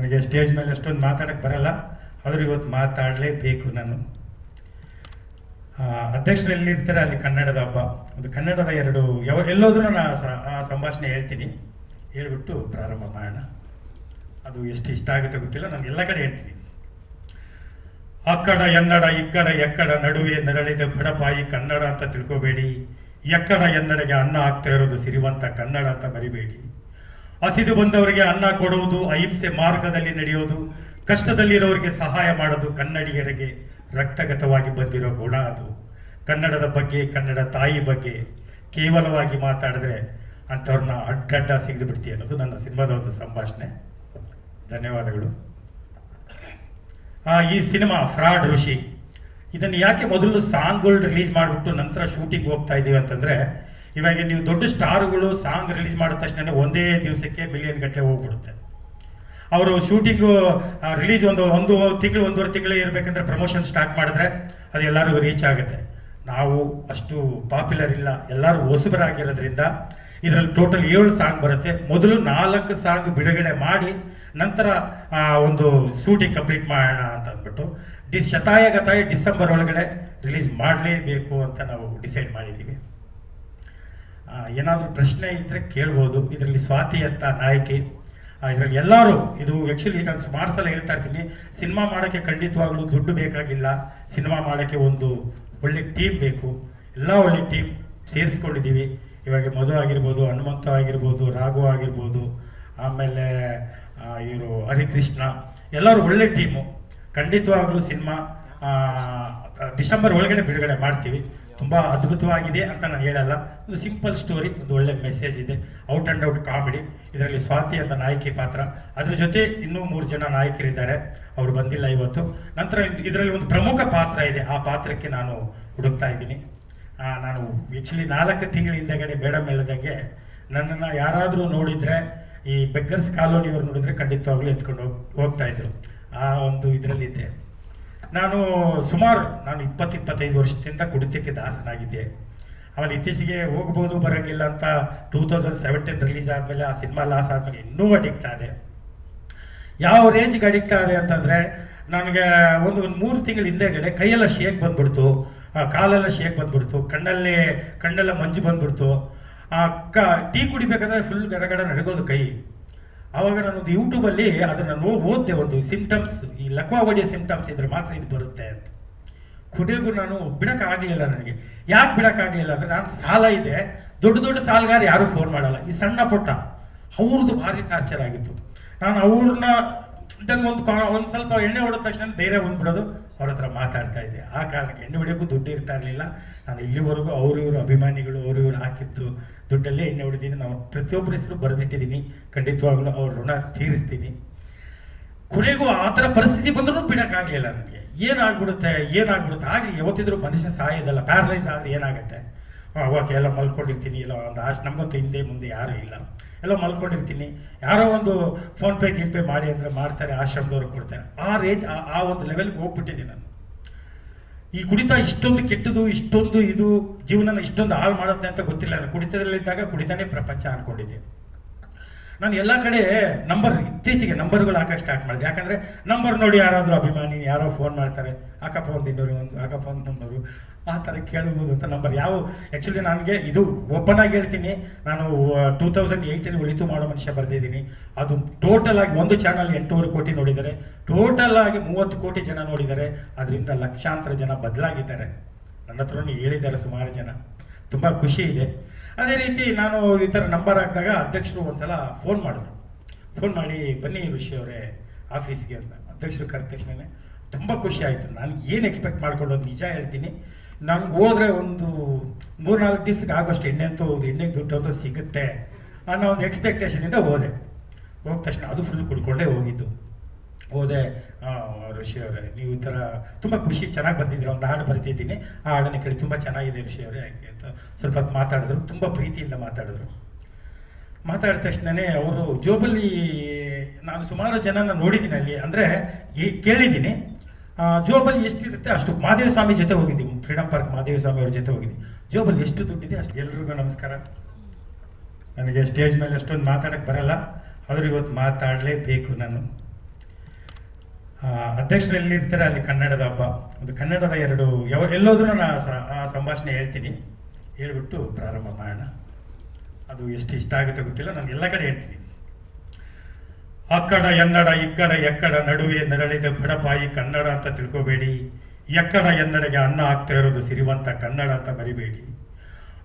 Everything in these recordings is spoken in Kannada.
ನನಗೆ ಸ್ಟೇಜ್ ಮೇಲೆ ಅಷ್ಟೊಂದು ಮಾತಾಡಕ್ಕೆ ಬರಲ್ಲ. ಆದರೂ ಇವತ್ತು ಮಾತಾಡಲೇಬೇಕು ನಾನು. ಅಧ್ಯಕ್ಷರು ಎಲ್ಲಿರ್ತಾರೆ? ಅಲ್ಲಿ ಕನ್ನಡದ ಹಬ್ಬ. ಅದು ಕನ್ನಡದ ಎರಡು, ಯಾವ, ಎಲ್ಲೋದ್ರೂ ನಾನು ಆ ಸಂಭಾಷಣೆ ಹೇಳ್ತೀನಿ. ಹೇಳ್ಬಿಟ್ಟು ಪ್ರಾರಂಭ ಮಾಡೋಣ. ಅದು ಎಷ್ಟು ಇಷ್ಟ ಆಗುತ್ತೆ ಗೊತ್ತಿಲ್ಲ. ನಾನು ಎಲ್ಲ ಕಡೆ ಹೇಳ್ತೀನಿ. ಅಕ್ಕಡ ಎನ್ನಡ ಇಕ್ಕಡ ಎಕ್ಕಡ ನಡುವೆ ನರಳಿದ ಬಡಪಾಯಿ ಕನ್ನಡ ಅಂತ ತಿಳ್ಕೋಬೇಡಿ. ಎಕ್ಕಡ ಎನ್ನಡೆಗೆ ಅನ್ನ ಆಗ್ತಾ ಇರೋದು ಸಿರಿವಂತ ಕನ್ನಡ ಅಂತ ಮರಿಬೇಡಿ ಹಸಿದು ಬಂದವರಿಗೆ ಅನ್ನ ಕೊಡುವುದು, ಅಹಿಂಸೆ ಮಾರ್ಗದಲ್ಲಿ ನಡೆಯೋದು, ಕಷ್ಟದಲ್ಲಿರೋರಿಗೆ ಸಹಾಯ ಮಾಡೋದು ಕನ್ನಡಿಗರಿಗೆ ರಕ್ತಗತವಾಗಿ ಬಂದಿರೋ ಗುಣ ಅದು. ಕನ್ನಡದ ಬಗ್ಗೆ, ಕನ್ನಡ ತಾಯಿ ಬಗ್ಗೆ ಕೇವಲವಾಗಿ ಮಾತಾಡಿದ್ರೆ ಅಂಥವ್ರನ್ನ ಅಡ್ಡಡ್ಡ ಸಿಗದು ಬಿಡ್ತೀವಿ ಅನ್ನೋದು ನನ್ನ ಸಿನಿಮಾದ ಒಂದು ಸಂಭಾಷಣೆ. ಧನ್ಯವಾದಗಳು. ಈ ಸಿನಿಮಾ, ಫ್ರಾಡ್ ಋಷಿ. ಇದನ್ನು ಯಾಕೆ ಮೊದಲು ಸಾಂಗ್ಗಳು ರಿಲೀಸ್ ಮಾಡಿಬಿಟ್ಟು ನಂತರ ಶೂಟಿಂಗ್ ಹೋಗ್ತಾ ಇದ್ದೀವಿ ಅಂತಂದ್ರೆ ಇವಾಗ ನೀವು ದೊಡ್ಡ ಸ್ಟಾರ್ಗಳು ಸಾಂಗ್ ರಿಲೀಸ್ ಮಾಡಿದ ತಕ್ಷಣ ಒಂದೇ ದಿವಸಕ್ಕೆ ಮಿಲಿಯನ್ ಗಟ್ಟಲೆ ಹೋಗ್ಬಿಡುತ್ತೆ. ಅವರು ಶೂಟಿಂಗು ರಿಲೀಸ್ ಒಂದು ಒಂದು ತಿಂಗಳು, ಒಂದೂವರೆ ತಿಂಗಳೇ ಇರಬೇಕಂದ್ರೆ ಪ್ರಮೋಷನ್ ಸ್ಟಾರ್ಟ್ ಮಾಡಿದ್ರೆ ಅದು ಎಲ್ಲರಿಗೂ ರೀಚ್ ಆಗುತ್ತೆ. ನಾವು ಅಷ್ಟು ಪಾಪ್ಯುಲರ್ ಇಲ್ಲ, ಎಲ್ಲರೂ ಹೊಸಬರಾಗಿರೋದ್ರಿಂದ ಇದರಲ್ಲಿ ಟೋಟಲ್ ಏಳು ಸಾಂಗ್ ಬರುತ್ತೆ. ಮೊದಲು ನಾಲ್ಕು ಸಾಂಗ್ ಬಿಡುಗಡೆ ಮಾಡಿ ನಂತರ ಒಂದು ಶೂಟಿಂಗ್ ಕಂಪ್ಲೀಟ್ ಮಾಡೋಣ ಅಂತ ಅಂದ್ಬಿಟ್ಟು ಡಿ, ಶತಾಯ ಗತಾಯ ಡಿಸೆಂಬರ್ ಒಳಗಡೆ ರಿಲೀಸ್ ಮಾಡಲೇಬೇಕು ಅಂತ ನಾವು ಡಿಸೈಡ್ ಮಾಡಿದ್ದೀವಿ. ಏನಾದರೂ ಪ್ರಶ್ನೆ ಇದ್ದರೆ ಕೇಳ್ಬೋದು. ಇದರಲ್ಲಿ ಸ್ವಾತಿ ಅಂತ ನಾಯಕಿ. ಇದರಲ್ಲಿ ಎಲ್ಲರೂ, ಇದು ಆ್ಯಕ್ಚುಲಿ ನಾನು ಸುಮಾರು ಸಲ ಹೇಳ್ತಾ ಇರ್ತೀನಿ, ಸಿನಿಮಾ ಮಾಡೋಕ್ಕೆ ಖಂಡಿತವಾಗ್ಲೂ ದುಡ್ಡು ಬೇಕಾಗಿಲ್ಲ. ಸಿನಿಮಾ ಮಾಡೋಕ್ಕೆ ಒಂದು ಒಳ್ಳೆ ಟೀಮ್ ಬೇಕು. ಎಲ್ಲ ಒಳ್ಳೆ ಟೀಮ್ ಸೇರಿಸ್ಕೊಂಡಿದ್ದೀವಿ. ಇವಾಗ ಮಧು ಆಗಿರ್ಬೋದು, ಹನುಮಂತ ಆಗಿರ್ಬೋದು, ರಾಘು ಆಗಿರ್ಬೋದು, ಆಮೇಲೆ ಇವರು ಹರಿಕೃಷ್ಣ, ಎಲ್ಲರೂ ಒಳ್ಳೆ ಟೀಮು ಖಂಡಿತವಾಗ್ಲೂ ಸಿನಿಮಾ ಡಿಸೆಂಬರ್ ಒಳಗಡೆ ಬಿಡುಗಡೆ ಮಾಡ್ತೀವಿ. ತುಂಬ ಅದ್ಭುತವಾಗಿದೆ ಅಂತ ನಾನು ಹೇಳಲ್ಲ. ಒಂದು ಸಿಂಪಲ್ ಸ್ಟೋರಿ ಒಂದು ಒಳ್ಳೆ ಮೆಸೇಜ್ ಇದೆ. ಔಟ್ ಆ್ಯಂಡ್ ಔಟ್ ಕಾಮಿಡಿ ಇದರಲ್ಲಿ ಸ್ವಾತಿ ಅಂತ ನಾಯಕಿ ಪಾತ್ರ. ಅದ್ರ ಜೊತೆ ಇನ್ನೂ ಮೂರು ಜನ ನಾಯಕರಿದ್ದಾರೆ. ಅವರು ಬಂದಿಲ್ಲ ಇವತ್ತು. ನಂತರ ಇದರಲ್ಲಿ ಒಂದು ಪ್ರಮುಖ ಪಾತ್ರ ಇದೆ. ಆ ಪಾತ್ರಕ್ಕೆ ನಾನು ಹುಡುಕ್ತಾ ಇದ್ದೀನಿ. ನಾನು ಆ್ಯಕ್ಚುಲಿ ನಾಲ್ಕು ತಿಂಗಳ ಹಿಂದೆಗಡೆ ಬೇಡ ಹೇಳಿದಂಗೆ ನನ್ನನ್ನು ಯಾರಾದರೂ ನೋಡಿದರೆ, ಈ ಬೆಗ್ಗರ್ಸ್ ಕಾಲೋನಿಯವ್ರು ನೋಡಿದರೆ ಖಂಡಿತವಾಗ್ಲೂ ಎತ್ಕೊಂಡು ಹೋಗ್ ಹೋಗ್ತಾ ಇದ್ರು. ಆ ಒಂದು ಇದರಲ್ಲಿದ್ದೆ. ನಾನು ಸುಮಾರು ನಾನು ಇಪ್ಪತ್ತು ಇಪ್ಪತ್ತೈದು ವರ್ಷದಿಂದ ಕುಡಿತಕ್ಕೆ ದಾಸನಾಗಿದ್ದೆ. ಆಮೇಲೆ ಇತ್ತೀಚೆಗೆ ಹೋಗ್ಬೋದು ಬರೋಂಗಿಲ್ಲ ಅಂತ ಟೂ ತೌಸಂಡ್ ಸೆವೆಂಟೀನ್ ರಿಲೀಸ್ ಆದಮೇಲೆ ಆ ಸಿನಿಮಾ ಲಾಸ್ ಆದಮೇಲೆ ಇನ್ನೂ ಅಡಿಕ್ಟ್ ಆದೆ. ಯಾವ ರೇಂಜ್ಗೆ ಅಡಿಕ್ಟ್ ಆದೆ ಅಂತಂದರೆ ನನಗೆ ಒಂದು ಒಂದು ಮೂರು ತಿಂಗಳ ಹಿಂದೆಗಡೆ ಕೈಯೆಲ್ಲ ಶೇಕ್ ಬಂದ್ಬಿಡ್ತು. ಕಾಲೆಲ್ಲ ಶೇಕ್ ಬಂದ್ಬಿಡ್ತು. ಕಣ್ಣಲ್ಲಿ, ಕಣ್ಣೆಲ್ಲ ಮಂಜು ಬಂದ್ಬಿಡ್ತು. ಆ ಕ, ಟೀ ಕುಡಿಬೇಕಂದ್ರೆ ಫುಲ್ ಗಡಗಡ ನಡಗೋದು ಕೈ. ಆವಾಗ ನಾನೊಂದು ಯೂಟ್ಯೂಬಲ್ಲಿ ಅದನ್ನು ನೋ ಓದಿದೆ ಒಂದು ಸಿಂಪ್ಟಮ್ಸ್ ಈ ಲಕ್ವಾ ಹೊಡೆಯೋ ಸಿಂಪ್ಟಮ್ಸ್ ಇದ್ರೆ ಮಾತ್ರ ಇದು ಬರುತ್ತೆ ಅಂತ. ಕೊನೆಗೂ ನಾನು ಬಿಡೋಕ್ಕಾಗಲಿಲ್ಲ ನನಗೆ. ಯಾಕೆ ಬಿಡೋಕ್ಕಾಗಲಿಲ್ಲ ಅಂದರೆ ನಾನು ಸಾಲ ಇದೆ. ದೊಡ್ಡ ದೊಡ್ಡ ಸಾಲಗಾರ ಯಾರೂ ಫೋನ್ ಮಾಡಲ್ಲ. ಈ ಸಣ್ಣ ಪುಟ್ಟ, ಅವ್ರದ್ದು ಭಾರಿ ಟಾರ್ಚರ್ ಆಗಿತ್ತು. ನಾನು ಅವ್ರನ್ನ ಒಂದು ಒಂದು ಸ್ವಲ್ಪ ಎಣ್ಣೆ ಹೊಡೆದ ತಕ್ಷಣ ಧೈರ್ಯ ಬಂದ್ಬಿಡೋದು. ಅವ್ರ ಹತ್ರ ಮಾತಾಡ್ತಾ ಇದ್ದೆ. ಆ ಕಾರಣಕ್ಕೆ ಎಣ್ಣೆ ಹೊಡೆಯೋಕ್ಕೂ ದುಡ್ಡು ಇರ್ತಾ ಇರಲಿಲ್ಲ. ನಾನು ಇಲ್ಲಿವರೆಗೂ ಅವರು ಇವರು ಅಭಿಮಾನಿಗಳು, ಅವರು ಇವರು ಹಾಕಿದ್ದು ದುಡ್ಡಲ್ಲೇ ಎಣ್ಣೆ ಹೊಡಿದ್ದೀನಿ ನಾವು ಪ್ರತಿಯೊಬ್ಬರ ಹೆಸರು ಬರೆದಿಟ್ಟಿದ್ದೀನಿ. ಖಂಡಿತವಾಗ್ಲೂ ಅವ್ರ ಋಣ ತೀರಿಸ್ತೀನಿ. ಕೊನೆಗೂ ಆ ಥರ ಪರಿಸ್ಥಿತಿ ಬಂದರೂ ಬಿಡೋಕ್ಕಾಗಲಿಲ್ಲ ನನಗೆ. ಏನಾಗ್ಬಿಡುತ್ತೆ ಏನಾಗ್ಬಿಡುತ್ತೆ? ಆಗಲಿ, ಯಾವತ್ತಿದ್ರೂ ಮನುಷ್ಯ ಸಾಯೋದಲ್ಲ. ಪ್ಯಾರಲೈಸ್ ಆದರೆ ಏನಾಗುತ್ತೆ? ಓಕೆ, ಎಲ್ಲ ಮಲ್ಕೊಂಡಿರ್ತೀನಿ. ಇಲ್ಲ, ಒಂದು ಆಶ್ ನಮಗಂತೂ ಹಿಂದೆ ಮುಂದೆ ಯಾರೂ ಇಲ್ಲ. ಎಲ್ಲ ಮಲ್ಕೊಂಡಿರ್ತೀನಿ. ಯಾರೋ ಒಂದು ಫೋನ್ಪೇ ಪೇ ಮಾಡಿ ಅಂದರೆ ಮಾಡ್ತಾರೆ, ಆಶ್ರಮದವ್ರು ಕೊಡ್ತಾರೆ. ಆ ರೇಂಜ್ ಆ ಒಂದು ಲೆವೆಲ್ಗೆ ಹೋಗ್ಬಿಟ್ಟಿದ್ದೀನಿ ನಾನು. ಈ ಕುಡಿತ ಇಷ್ಟೊಂದು ಕೆಟ್ಟದು, ಇಷ್ಟೊಂದು ಇದು, ಜೀವನನ ಇಷ್ಟೊಂದು ಹಾಳು ಮಾಡುತ್ತೆ ಅಂತ ಗೊತ್ತಿಲ್ಲ. ನಾನು ಕುಡಿತದಲ್ಲಿದ್ದಾಗ ಕುಡಿತಾನೆ ಪ್ರಪಂಚ ಅನ್ಕೊಂಡಿದ್ದೆ. ನಾನು ಎಲ್ಲ ಕಡೆ ನಂಬರ್ ಇತ್ತೀಚೆಗೆ ನಂಬರ್ಗಳು ಹಾಕಕ್ಕೆ ಸ್ಟಾರ್ಟ್ ಮಾಡಿದೆ. ಯಾಕಂದರೆ ನಂಬರ್ ನೋಡಿ ಯಾರಾದರೂ ಅಭಿಮಾನಿ, ಯಾರೋ ಫೋನ್ ಮಾಡ್ತಾರೆ, ಅಕ್ಕಪ್ಪ ಒಂದು ಇನ್ನೂರು, ಒಂದು, ಅಕ್ಕಪ್ಪ ಒಂದು ನಂಬರು ಆ ಥರ ಕೇಳಬಹುದು ಅಂತ ನಂಬರ್ ಯಾವ ಆ್ಯಕ್ಚುಲಿ ನನಗೆ ಇದು ಆಗಿ ಹೇಳ್ತೀನಿ. ನಾನು ಟೂ ತೌಸಂಡ್ ಏಯ್ಟಲ್ಲಿ ಉಳಿತು ಮಾಡೋ ಮನುಷ್ಯ ಬರೆದಿದ್ದೀನಿ. ಅದು ಟೋಟಲ್ ಆಗಿ ಒಂದು ಚಾನಲ್ ಎಂಟೂವರೆ ಕೋಟಿ ನೋಡಿದ್ದಾರೆ. ಟೋಟಲ್ ಆಗಿ ಮೂವತ್ತು ಕೋಟಿ ಜನ ನೋಡಿದ್ದಾರೆ. ಅದರಿಂದ ಲಕ್ಷಾಂತರ ಜನ ಬದಲಾಗಿದ್ದಾರೆ. ನನ್ನ ಹತ್ರನೂ ಹೇಳಿದ್ದಾರೆ ಸುಮಾರು ಜನ. ತುಂಬ ಖುಷಿ ಇದೆ. ಅದೇ ರೀತಿ ನಾನು ಈ ಥರ ನಂಬರ್ ಹಾಕಿದಾಗ ಅಧ್ಯಕ್ಷರು ಒಂದ್ಸಲ ಫೋನ್ ಮಾಡಿದ್ರು. ಫೋನ್ ಮಾಡಿ, ಬನ್ನಿ ಋಷಿ ಅವರೇ ಆಫೀಸ್ಗೆ ಅಂತ. ಅಧ್ಯಕ್ಷರು ಕರೆದ ತಕ್ಷಣ ತುಂಬ ಖುಷಿ ಆಯಿತು. ನಾನು ಏನು ಎಕ್ಸ್ಪೆಕ್ಟ್ ಮಾಡ್ಕೊಂಡು ನಿಜ ಹೇಳ್ತೀನಿ. ನಮ್ಗೆ ಹೋದ್ರೆ ಒಂದು ಮೂರ್ನಾಲ್ಕು ದಿವ್ಸಕ್ಕೆ ಆಗೋಷ್ಟು ಎಣ್ಣೆ ಅಂತೂ ಎಣ್ಣೆಗೆ ದುಡ್ಡು ಅಂತೂ ಸಿಗುತ್ತೆ ಅನ್ನೋ ಒಂದು ಎಕ್ಸ್ಪೆಕ್ಟೇಷನಿಂದ ಹೋದೆ. ಹೋದ ತಕ್ಷಣ ಅದು ಫುಲ್ ಕುಡ್ಕೊಂಡೇ ಹೋಗಿದ್ದು. ಹೋದೆ ಆ, ಋಷಿ ಅವರೇ ನೀವು ಈ ಥರ ತುಂಬ ಖುಷಿ ಚೆನ್ನಾಗಿ ಬರ್ತಿದ್ದೀರ ಒಂದು ಹಾಡು ಬರ್ತಿದ್ದೀನಿ ಆ ಹಾಡನ್ನು ಕೇಳಿ ತುಂಬ ಚೆನ್ನಾಗಿದೆ ಋಷಿ ಅವರೇ ಹಾಗೆ ಅಂತ ಸ್ವಲ್ಪ ಹೊತ್ತು ಮಾತಾಡಿದ್ರು ತುಂಬ ಪ್ರೀತಿಯಿಂದ ಮಾತಾಡಿದ್ರು. ಮಾತಾಡಿದ ತಕ್ಷಣನೇ ಅವರು ಜೋಬಲ್ಲಿ ನಾನು ಸುಮಾರು ಜನನ ನೋಡಿದ್ದೀನಿ ಅಲ್ಲಿ. ಅಂದರೆ ಕೇಳಿದ್ದೀನಿ. ಆ, ಜೋಬಲ್ಲಿ ಎಷ್ಟಿರುತ್ತೆ ಅಷ್ಟು ಮಹಾದೇವ ಸ್ವಾಮಿ ಜೊತೆ ಹೋಗಿದ್ದೀವಿ ಫ್ರೀಡಮ್ ಪಾರ್ಕ್ ಮಹಾದೇವ ಸ್ವಾಮಿ ಅವ್ರ ಜೊತೆ ಹೋಗಿದ್ದೀವಿ ಜೋಬಲ್ಲಿ ಎಷ್ಟು ದುಡ್ಡಿದೆ ಅಷ್ಟು ಎಲ್ರಿಗೂ ನಮಸ್ಕಾರ. ನನಗೆ ಸ್ಟೇಜ್ ಮೇಲೆ ಅಷ್ಟೊಂದು ಮಾತಾಡಕ್ಕೆ ಬರಲ್ಲ. ಆದರೂ ಇವತ್ತು ಮಾತಾಡಲೇಬೇಕು ನಾನು. ಅಧ್ಯಕ್ಷರು ಎಲ್ಲಿರ್ತಾರೆ? ಅಲ್ಲಿ ಕನ್ನಡದ ಹಬ್ಬ. ಅದು ಕನ್ನಡದ ಎರಡು, ಯಾವ, ಎಲ್ಲೋದ್ರೂ ನಾನು ಆ ಸಂಭಾಷಣೆ ಹೇಳ್ತೀನಿ. ಹೇಳ್ಬಿಟ್ಟು ಪ್ರಾರಂಭ ಮಾಡೋಣ. ಅದು ಎಷ್ಟು ಇಷ್ಟ ಆಗುತ್ತೆ ಗೊತ್ತಿಲ್ಲ. ನಾನು ಎಲ್ಲ ಕಡೆ ಹೇಳ್ತೀನಿ. ಅಕ್ಕಡ ಎನ್ನಡ ಇಕ್ಕಡ ಎಕ್ಕಡ ನಡುವೆ ನರಳಿದ ಬಡಪಾಯಿ ಕನ್ನಡ ಅಂತ ತಿಳ್ಕೋಬೇಡಿ. ಎಕ್ಕಡ ಎನ್ನಡೆಗೆ ಅನ್ನ ಆಗ್ತಾ ಇರೋದು ಸಿರಿವಂತ ಕನ್ನಡ ಅಂತ ಬರಿಬೇಡಿ.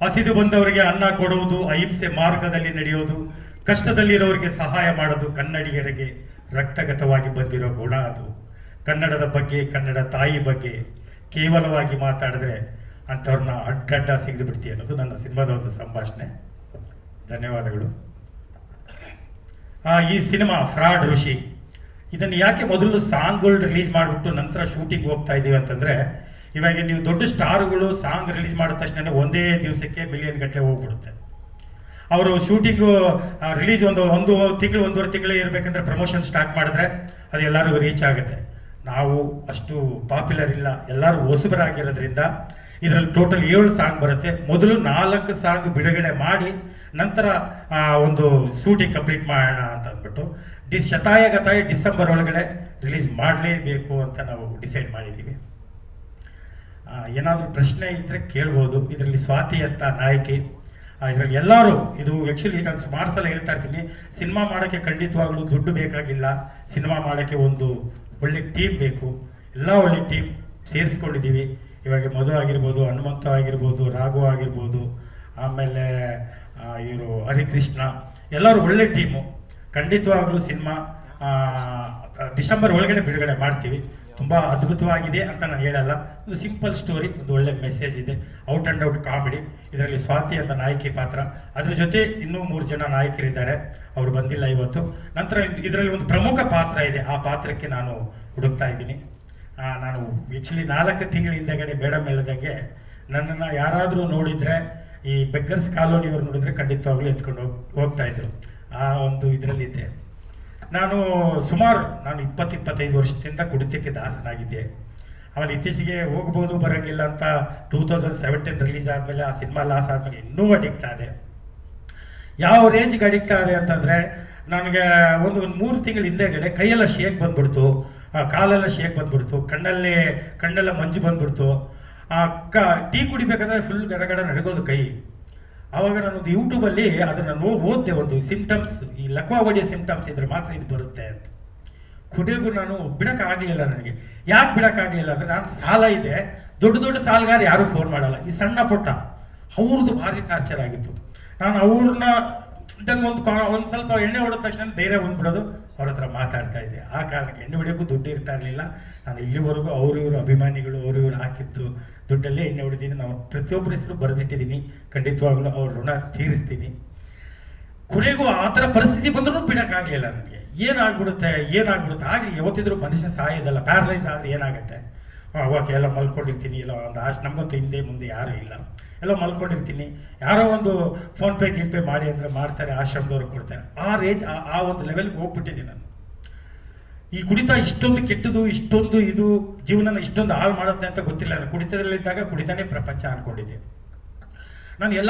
ಹಸಿದು ಬಂದವರಿಗೆ ಅನ್ನ ಕೊಡುವುದು ಅಹಿಂಸೆ ಮಾರ್ಗದಲ್ಲಿ ನಡೆಯೋದು. ಕಷ್ಟದಲ್ಲಿರೋರಿಗೆ ಸಹಾಯ ಮಾಡೋದು ಕನ್ನಡಿಗರಿಗೆ. ರಕ್ತಗತವಾಗಿ ಬಂದಿರೋ ಗುಣ ಅದು. ಕನ್ನಡದ ಬಗ್ಗೆ, ಕನ್ನಡ ತಾಯಿ ಬಗ್ಗೆ ಕೇವಲವಾಗಿ ಮಾತಾಡಿದ್ರೆ ಅಂಥವ್ರನ್ನ ಅಡ್ಡಡ್ಡ ಸಿಗದು ಬಿಡ್ತೀವಿ ಅನ್ನೋದು ನನ್ನ ಸಿನಿಮಾದ ಒಂದು ಸಂಭಾಷಣೆ. ಧನ್ಯವಾದಗಳು. ಈ ಸಿನಿಮಾ, ಫ್ರಾಡ್ ಋಷಿ. ಇದನ್ನು ಯಾಕೆ ಮೊದಲು ಸಾಂಗ್ಗಳು ರಿಲೀಸ್ ಮಾಡಿಬಿಟ್ಟು ನಂತರ ಶೂಟಿಂಗ್ ಹೋಗ್ತಾ ಇದ್ದೀವಿ ಅಂತಂದ್ರೆ, ಇವಾಗ ನೀವು ದೊಡ್ಡ ಸ್ಟಾರ್ಗಳು ಸಾಂಗ್ ರಿಲೀಸ್ ಮಾಡಿದ ತಕ್ಷಣ ಒಂದೇ ದಿವಸಕ್ಕೆ ಮಿಲಿಯನ್ ಗಟ್ಟಲೆ ಹೋಗ್ಬಿಡುತ್ತೆ. ಅವರು ಶೂಟಿಂಗು ರಿಲೀಸ್ ಒಂದು ಒಂದು ತಿಂಗಳು, ಒಂದೂವರೆ ತಿಂಗಳೇ ಇರಬೇಕಂದ್ರೆ ಪ್ರಮೋಷನ್ ಸ್ಟಾರ್ಟ್ ಮಾಡಿದ್ರೆ ಅದು ಎಲ್ಲರಿಗೂ ರೀಚ್ ಆಗುತ್ತೆ. ನಾವು ಅಷ್ಟು ಪಾಪ್ಯುಲರ್ ಇಲ್ಲ. ಎಲ್ಲರೂ ಹೊಸಬರಾಗಿರೋದ್ರಿಂದ ಇದರಲ್ಲಿ ಟೋಟಲ್ ಏಳು ಸಾಂಗ್ ಬರುತ್ತೆ. ಮೊದಲು ನಾಲ್ಕು ಸಾಂಗ್ ಬಿಡುಗಡೆ ಮಾಡಿ ನಂತರ ಒಂದು ಶೂಟಿಂಗ್ ಕಂಪ್ಲೀಟ್ ಮಾಡೋಣ ಅಂತ ಅಂದ್ಬಿಟ್ಟು ಶತಾಯ ಗತಾಯ ಡಿಸೆಂಬರ್ ಒಳಗಡೆ ರಿಲೀಸ್ ಮಾಡಲೇಬೇಕು ಅಂತ ನಾವು ಡಿಸೈಡ್ ಮಾಡಿದ್ದೀವಿ ಏನಾದರೂ ಪ್ರಶ್ನೆ ಇದ್ದರೆ ಕೇಳ್ಬೋದು. ಇದರಲ್ಲಿ ಸ್ವಾತಿ ಅಂತ ನಾಯಕಿ ಇದರಲ್ಲಿ ಎಲ್ಲರೂ ಇದು ಆ್ಯಕ್ಚುಲಿ ನಾನು ಸುಮಾರು ಸಲ ಹೇಳ್ತಾ ಇರ್ತೀನಿ. ಸಿನಿಮಾ ಮಾಡೋಕ್ಕೆ ಖಂಡಿತವಾಗ್ಲೂ ದುಡ್ಡು ಬೇಕಾಗಿಲ್ಲ. ಸಿನಿಮಾ ಮಾಡೋಕ್ಕೆ ಒಂದು ಒಳ್ಳೆ ಟೀಮ್ ಬೇಕು. ಎಲ್ಲ ಒಳ್ಳೆ ಟೀಮ್ ಸೇರಿಸ್ಕೊಂಡಿದ್ದೀವಿ. ಇವಾಗ ಮಧು ಆಗಿರ್ಬೋದು, ಹನುಮಂತ ಆಗಿರ್ಬೋದು, ರಾಘು ಆಗಿರ್ಬೋದು, ಆಮೇಲೆ ಇವರು ಹರಿಕೃಷ್ಣ. ಎಲ್ಲರೂ ಒಳ್ಳೆ ಟೀಮು ಖಂಡಿತವಾಗ್ಲೂ ಸಿನಿಮಾ ಡಿಸೆಂಬರ್ ಒಳಗಡೆ ಬಿಡುಗಡೆ ಮಾಡ್ತೀವಿ. ತುಂಬ ಅದ್ಭುತವಾಗಿದೆ ಅಂತ ನಾನು ಹೇಳಲ್ಲ. ಒಂದು ಸಿಂಪಲ್ ಸ್ಟೋರಿ ಒಂದು ಒಳ್ಳೆ ಮೆಸೇಜ್ ಇದೆ. ಔಟ್ ಆ್ಯಂಡ್ ಔಟ್ ಕಾಮಿಡಿ ಇದರಲ್ಲಿ ಸ್ವಾತಿ ಅಂತ ನಾಯಕಿ ಪಾತ್ರ. ಅದ್ರ ಜೊತೆ ಇನ್ನೂ ಮೂರು ಜನ ನಾಯಕರಿದ್ದಾರೆ. ಅವರು ಬಂದಿಲ್ಲ ಇವತ್ತು. ನಂತರ ಇದರಲ್ಲಿ ಒಂದು ಪ್ರಮುಖ ಪಾತ್ರ ಇದೆ. ಆ ಪಾತ್ರಕ್ಕೆ ನಾನು ಹುಡುಕ್ತಾ ಇದ್ದೀನಿ. ನಾನು ಆ್ಯಕ್ಚುಲಿ ನಾಲ್ಕು ತಿಂಗಳ ಹಿಂದೆಗಡೆ ಬೇಡ ಮೇಳದಂಗೆ ನನ್ನನ್ನು ಯಾರಾದರೂ ನೋಡಿದರೆ, ಈ ಬೆಗ್ಗರ್ಸ್ ಕಾಲೋನಿಯವರು ನೋಡಿದ್ರೆ ಖಂಡಿತವಾಗ್ಲೂ ಎತ್ಕೊಂಡು ಹೋಗ್, ಹೋಗ್ತಾ ಇದ್ರು. ಆ ಒಂದು ಇದರಲ್ಲಿದ್ದೆ. ನಾನು ಸುಮಾರು, ನಾನು ಇಪ್ಪತ್ತು ಇಪ್ಪತ್ತೈದು ವರ್ಷದಿಂದ ಕುಡಿತಕ್ಕೆ ದಾಸನಾಗಿದ್ದೆ. ಆಮೇಲೆ ಇತ್ತೀಚೆಗೆ ಹೋಗ್ಬೋದು, ಬರೋಂಗಿಲ್ಲ ಅಂತ ಟೂ ತೌಸಂಡ್ ಸೆವೆಂಟೀನ್ ರಿಲೀಸ್ ಆದಮೇಲೆ ಆ ಸಿನಿಮಾ ಲಾಸ್ ಆದಮೇಲೆ ಇನ್ನೂ ಅಡಿಕ್ಟ್ ಆದೆ. ಯಾವ ರೇಂಜ್ಗೆ ಅಡಿಕ್ಟ್ ಆದೆ ಅಂತಂದರೆ, ನನಗೆ ಒಂದು ಒಂದು ಮೂರು ತಿಂಗಳ ಹಿಂದೆಗಡೆ ಕೈಯೆಲ್ಲ ಶೇಕ್ ಬಂದ್ಬಿಡ್ತು. ಕಾಲೆಲ್ಲ ಶೇಕ್ ಬಂದ್ಬಿಡ್ತು. ಕಣ್ಣಲ್ಲಿ, ಕಣ್ಣೆಲ್ಲ ಮಂಜು ಬಂದ್ಬಿಡ್ತು. ಆ, ಕ, ಟೀ ಕುಡಿಬೇಕಂದ್ರೆ ಫುಲ್ ಗಡಗಡ ನಡಗೋದು ಕೈ. ಆವಾಗ ನಾನೊಂದು ಯೂಟ್ಯೂಬಲ್ಲಿ ಅದನ್ನು ನೋ ಓದಿದೆ ಒಂದು ಸಿಂಪ್ಟಮ್ಸ್ ಈ ಲಕ್ವಾ ಹೊಡೆಯೋ ಸಿಂಪ್ಟಮ್ಸ್ ಇದ್ರೆ ಮಾತ್ರ ಇದು ಬರುತ್ತೆ ಅಂತ. ಕೊನೆಗೂ ನಾನು ಬಿಡೋಕ್ಕಾಗಲಿಲ್ಲ ನನಗೆ. ಯಾಕೆ ಬಿಡೋಕ್ಕಾಗಲಿಲ್ಲ ಅಂದರೆ ನಾನು ಸಾಲ ಇದೆ. ದೊಡ್ಡ ದೊಡ್ಡ ಸಾಲಗಾರ ಯಾರೂ ಫೋನ್ ಮಾಡಲ್ಲ. ಈ ಸಣ್ಣ ಪುಟ್ಟ, ಅವ್ರದ್ದು ಭಾರಿ ಟಾರ್ಚರ್ ಆಗಿತ್ತು. ನಾನು ಅವ್ರನ್ನ ಒಂದು ಒಂದು ಸ್ವಲ್ಪ ಎಣ್ಣೆ ಹೊಡೆದ ತಕ್ಷಣ ಧೈರ್ಯ ಬಂದ್ಬಿಡೋದು. ಅವ್ರ ಹತ್ರ ಮಾತಾಡ್ತಾ ಇದ್ದೆ. ಆ ಕಾರಣಕ್ಕೆ ಹೊಡೆಯೋಕ್ಕೂ ದುಡ್ಡು ಇರ್ತಾ ಇರಲಿಲ್ಲ. ನಾನು ಇಲ್ಲಿವರೆಗೂ ಅವ್ರ ಇವರು ಅಭಿಮಾನಿಗಳು, ಅವರು ಇವರು ಹಾಕಿದ್ದು ದುಡ್ಡಲ್ಲೇ ಎಣ್ಣೆ ಹೊಡೆದೀನಿ ನಾವು ಪ್ರತಿಯೊಬ್ಬರ ಹೆಸರು ಬರೆದಿಟ್ಟಿದ್ದೀನಿ. ಖಂಡಿತವಾಗ್ಲೂ ಅವ್ರ ಋಣ ತೀರಿಸ್ತೀನಿ. ಕೊನೆಗೂ ಆ ಥರ ಪರಿಸ್ಥಿತಿ ಬಂದರೂ ಬಿಡೋಕ್ಕಾಗಲಿಲ್ಲ ನನಗೆ. ಏನಾಗ್ಬಿಡುತ್ತೆ ಏನಾಗ್ಬಿಡುತ್ತೆ ಆಗಲಿ, ಯಾವತ್ತಿದ್ರೂ ಮನುಷ್ಯ ಸಾಯೋದಲ್ಲ. ಪ್ಯಾರಲೈಸ್ ಆದರೆ ಏನಾಗುತ್ತೆ? ಅವಾಗ ಎಲ್ಲ ಮಲ್ಕೊಂಡಿರ್ತೀನಿ. ಇಲ್ಲ, ಒಂದು ಆಶ್ ನಮಗಂತೂ ಹಿಂದೆ ಮುಂದೆ ಯಾರೂ ಇಲ್ಲ. ಎಲ್ಲ ಮಲ್ಕೊಂಡಿರ್ತೀನಿ. ಯಾರೋ ಒಂದು ಫೋನ್ಪೇ ಗಿನ್ಪೇ ಮಾಡಿ ಅಂದರೆ ಮಾಡ್ತಾರೆ ಆಶ್ರಮದವ್ರಿಗೆ ಕೊಡ್ತಾರೆ. ಆ ರೇಂಜ್ ಆ ಒಂದು ಲೆವೆಲ್ಗೆ ಹೋಗ್ಬಿಟ್ಟಿದ್ದೀನಿ ನಾನು. ಈ ಕುಡಿತ ಇಷ್ಟೊಂದು ಕೆಟ್ಟದು, ಇಷ್ಟೊಂದು ಇದು, ಜೀವನನ ಇಷ್ಟೊಂದು ಹಾಳು ಮಾಡುತ್ತೆ ಅಂತ ಗೊತ್ತಿಲ್ಲ. ಕುಡಿತದಲ್ಲಿದ್ದಾಗ ಕುಡಿತಾನೆ ಪ್ರಪಂಚ ಅನ್ಕೊಂಡಿದ್ದೆ. ನಾನು ಎಲ್ಲ